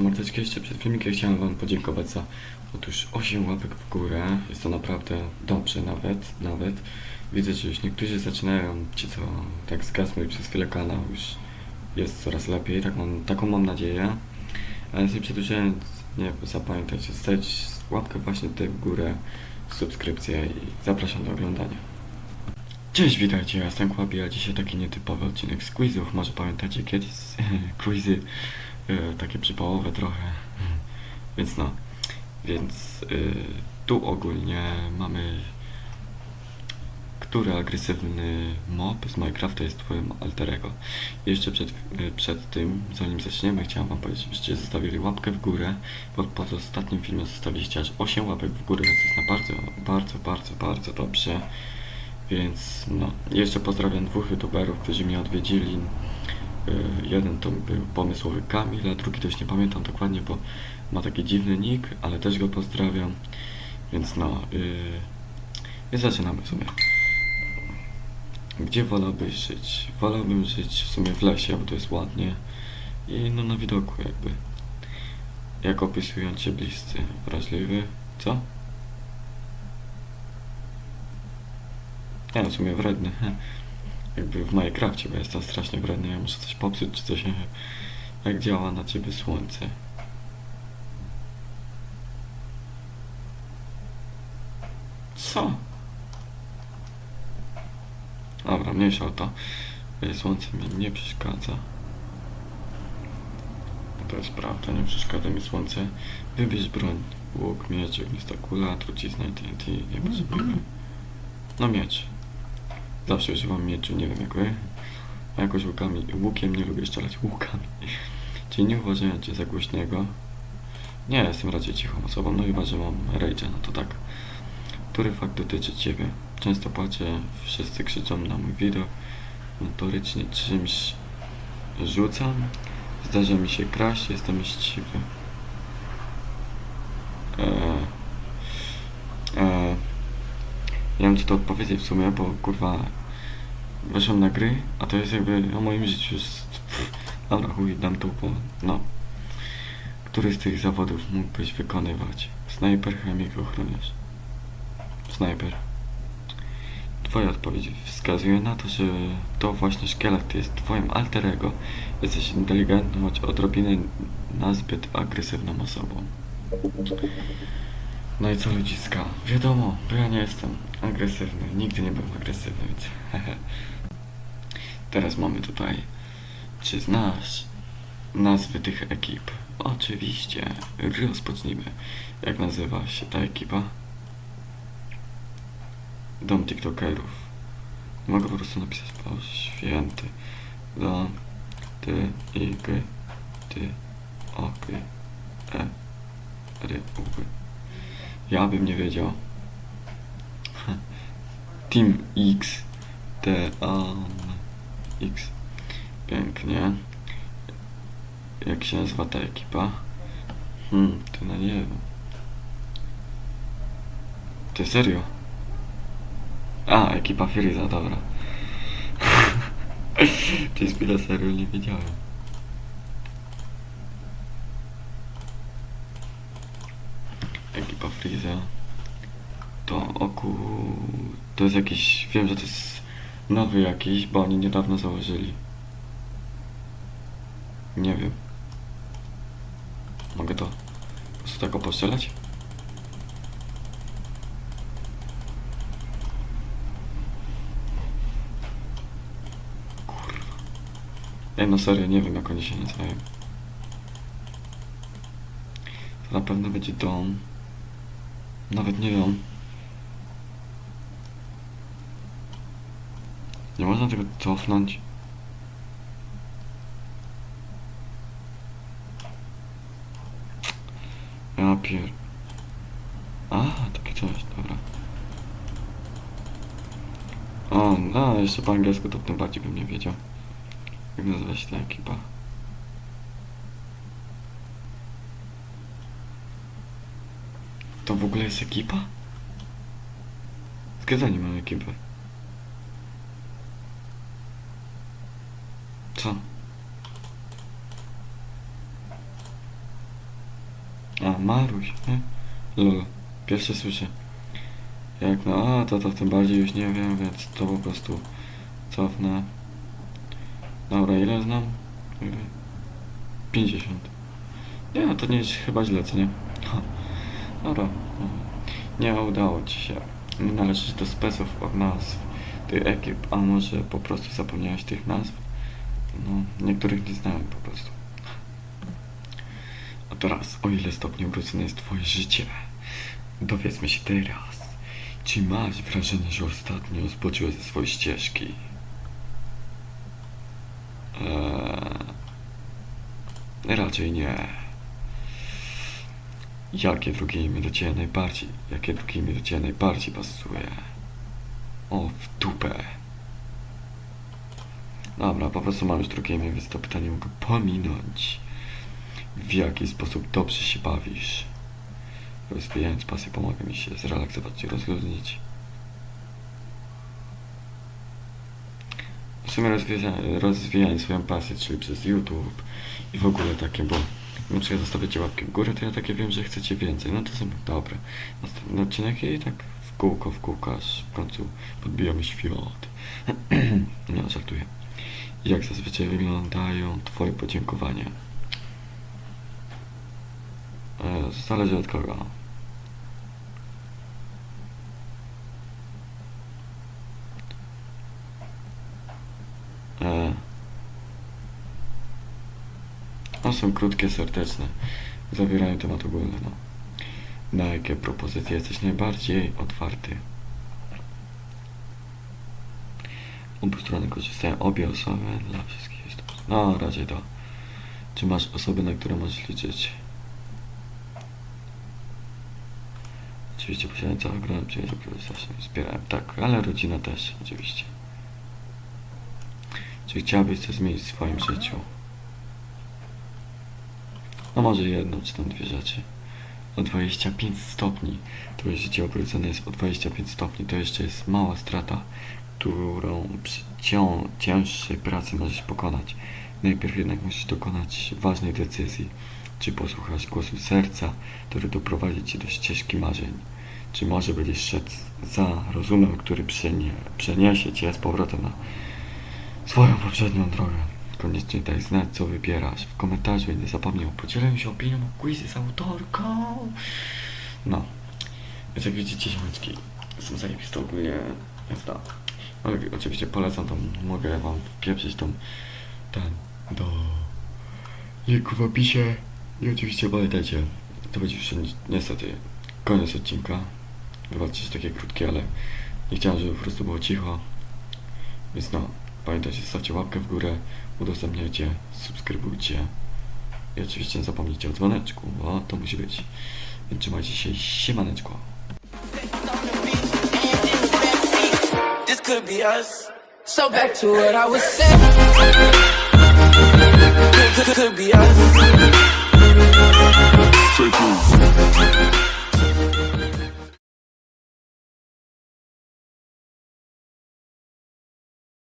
Mordeczki, jeszcze przed filmikiem chciałem wam podziękować za otóż 8 łapek w górę. Jest to naprawdę dobrze nawet, nawet. Widzę, że już niektórzy zaczynają, ci co tak zgasnęli przez chwilę kanał, już jest coraz lepiej, tak mam, taką mam nadzieję. Ale nie przedłużając, nie zapamiętajcie, zostawić łapkę właśnie tutaj w górę, subskrypcję i zapraszam do oglądania. Cześć, witajcie, ja jestem Kłabi, a dzisiaj taki nietypowy odcinek z quizów. Może pamiętacie kiedyś quizy e, takie przypałowe trochę. Więc no, więc y, tu ogólnie mamy który agresywny mob z Minecrafta jest twoim alterego. Jeszcze przed, y, przed tym, zanim zaczniemy, chciałem wam powiedzieć, żebyście zostawili łapkę w górę, bo pod ostatnim filmie zostawiliście aż 8 łapek w górę, więc jest na bardzo, bardzo, bardzo, bardzo dobrze. Więc no, jeszcze pozdrawiam dwóch youtuberów, którzy mnie odwiedzili. Y, Jeden to był pomysłowy Kamil, a drugi też nie pamiętam dokładnie, bo ma taki dziwny nick, ale też go pozdrawiam. Więc no, yy, zaczynamy w sumie. Gdzie wolałbyś żyć? Wolałbym żyć w sumie w lesie, bo to jest ładnie. I no na widoku jakby. Jak opisują cię bliscy? Wrażliwy? Co? Ja w sumie wredny. Jakby w Minecrafcie, bo jestem strasznie wredny. Ja muszę coś popsuć czy coś. Jak działa na ciebie słońce? Co? Dobra, mniejsza o to. Słońce mi nie przeszkadza. To jest prawda, nie przeszkadza mi słońce. Wybierz broń. Łuk, miecz, ognista kula, trucizna i TNT. Nie potrzebuję. No miecz. Zawsze używam mieczu, nie wiem jak wy. A jakoś łukami, łukiem nie lubię strzelać łukami. Czyli nie uważają cię za głośnego. Nie, jestem raczej cichą osobą, no chyba, że mam rage'a, no to tak. Który fakt dotyczy ciebie? Często płaczę, wszyscy krzyczą na mój widok. Notorycznie czymś rzucam. Zdarza mi się kraść, jestem mściwy. Eee, eee, nie wiem, czy to odpowiedzieć w sumie, bo kurwa weszłem na gry, a to jest jakby o moim życiu. pff, Dobra, chuj, dam to, bo no. Który z tych zawodów mógłbyś wykonywać? Snajper, chemik, ochroniarz. Snajper. Twoja odpowiedź wskazuje na to, że to właśnie szkielet jest twoim alter ego. Jesteś inteligentną, choć odrobinę nazbyt agresywną osobą. No i co ludziska? Wiadomo, bo ja nie jestem agresywny. Nigdy nie byłem agresywny, więc hehe. Teraz mamy tutaj, czy znasz nazwy tych ekip? Oczywiście, rozpocznijmy. Jak nazywa się ta ekipa? Dom TikTokerów. Mogę po prostu napisać po święty. Dom, ty, i, g, ty, o, g, e, ry, u. Ja bym nie wiedział. Team X, T, A, X. Pięknie. Jak się nazywa ta ekipa? Hmm, to na nie wiem. Ty serio? A, ekipa Freeza, dobra. Przez chwilę serio nie wiedziałem. Ekipa Freeza. To oku... To jest jakiś... Wiem, że to jest nowy jakiś, bo oni niedawno założyli. Nie wiem. Mogę to po prostu tak postrzelać? Kurwa. Ej, no serio, nie wiem jak oni się nazywają. To na pewno będzie dom. Nawet nie wiem. Nie można tego cofnąć. Ja pier... A, takie coś, dobra. O, no, jeszcze po angielsku to tym bardziej bym nie wiedział. Jak nazywa się ta ekipa? To w ogóle jest ekipa? Zgadza nie mam ekipy. Co? A, Maruś, nie? Lol, pierwsze słyszę. Jak no, a to to tym bardziej już nie wiem, więc to po prostu cofnę. Dobra, ile znam? Ile? 50. Nie, to nie jest chyba źle, co nie? Ha. Dobra. Nie udało ci się. Nie należysz do speców od nazw tych ekip, a może po prostu zapomniałeś tych nazw? No, niektórych nie znałem po prostu. A teraz, o ile stopni obrócone jest twoje życie? Dowiedzmy się teraz. Czy masz wrażenie, że ostatnio zboczyłeś ze swojej ścieżki? Eee, raczej nie. Jakie drugie imię do ciebie najbardziej, jakie drugie imię do ciebie najbardziej pasuje? O, w dupę. Dobra, po prostu mam już drugie imię, więc to pytanie mogę pominąć. W jaki sposób dobrze się bawisz? Rozwijając pasję pomaga mi się zrelaksować i rozluźnić. W sumie rozwija, rozwijając swoją pasję, czyli przez YouTube i w ogóle takie, bo na przykład zostawiacie łapkę w górę, to ja takie wiem, że chcecie więcej. No to są dobre. Następny odcinek i tak w kółko, w kółko, aż w końcu podbijamy świat. no, żartuję. Jak zazwyczaj wyglądają Twoje podziękowania? E, zależy od kogo. E, no są krótkie, serdeczne. Zawierają temat ogólny, no. Na jakie propozycje jesteś najbardziej otwarty? Obu strony korzystają obie osoby, dla wszystkich jest. No, raczej to. Czy masz osoby, na które możesz liczyć? Oczywiście posiadam cały grono przyjaciół, które zawsze wspierają. Tak, ale rodzina też, oczywiście. Czy chciałbyś coś zmienić w swoim życiu? No może jedną czy tam dwie rzeczy. O 25 stopni. Twoje życie obrócone jest o 25 stopni. To jeszcze jest mała strata, którą przy cięższej pracy możesz pokonać. Najpierw jednak musisz dokonać ważnej decyzji. Czy posłuchasz głosu serca, który doprowadzi cię do ścieżki marzeń? Czy może będziesz szedł za rozumem, który przenie, przeniesie cię z powrotem na swoją poprzednią drogę? Koniecznie daj znać, co wybierasz w komentarzu i nie zapomnij o podzieleniu się opinią o quizy z autorką. No, więc jak widzicie, ziomeczki, są zajebiste ogólnie, więc no. Ale oczywiście polecam tą, mogę wam wpieprzyć tą, ten, do linku w opisie. I oczywiście pamiętajcie, to będzie już ni- niestety koniec odcinka. Wybaczcie, że takie krótkie, ale nie chciałem, żeby po prostu było cicho. Więc no, Pamiętajcie, stawcie łapkę w górę, udostępniajcie, subskrybujcie. I oczywiście nie zapomnijcie o dzwoneczku, bo to musi być. Więc trzymajcie się, siemaneczko. This could be us. So back to what I was saying. Could.